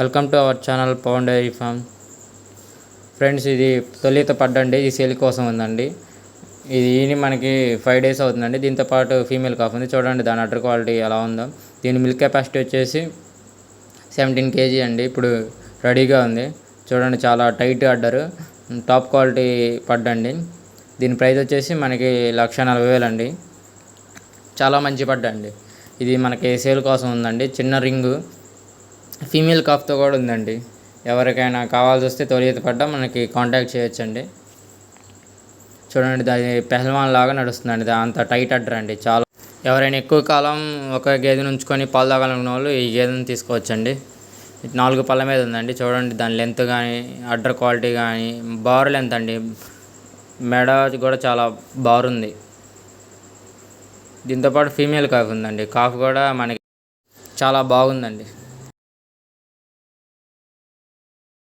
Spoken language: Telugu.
Welcome to our channel Pavan dairy farm friends ఇది తొలిత పడ్డండి. ఈ సేల్ కోసం ఉందండి. ఇది ఈని మనకి ఫైవ్ డేస్ అవుతుందండి. దీంతో పాటు ఫీమేల్ కాఫ్ ఉంది. చూడండి దాని అటర్ క్వాలిటీ ఎలా ఉందో. దీని మిల్క్ కెపాసిటీ వచ్చేసి సెవెంటీన్ కేజీ అండి. ఇప్పుడు రెడీగా ఉంది. చూడండి చాలా టైట్ అడ్డరు టాప్ క్వాలిటీ పడ్డండి. దీని ప్రైస్ వచ్చేసి మనకి లక్ష నలభై వేలు అండి. చాలా మంచి పడ్డండి. ఇది మనకి సేల్ కోసం ఉందండి. చిన్న రింగు. ఫీమేల్ కాఫ్తో కూడా ఉందండి. ఎవరికైనా కావాల్సి వస్తే తొలిత పడ్డ మనకి కాంటాక్ట్ చేయొచ్చండి. చూడండి దాని పెహల్వాన్ లాగా నడుస్తుందండి. దా- అంత టైట్ అడ్డర్ అండి చాలా ఎవరైనా ఎక్కువ కాలం ఒక గేదెను ఉంచుకొని పాలు తాగాలనుకున్న వాళ్ళు ఈ గేదెను తీసుకోవచ్చండి. నాలుగు పళ్ళ మీద ఉందండి. చూడండి దాని లెంత్ కానీ అడ్డర్ క్వాలిటీ కానీ బార్ లెంత్ అండి. మెడ కూడా చాలా బారుంది దీంతోపాటు ఫీమేల్ కాఫ్ ఉందండి. కాఫ్ కూడా మనకి చాలా బాగుందండి.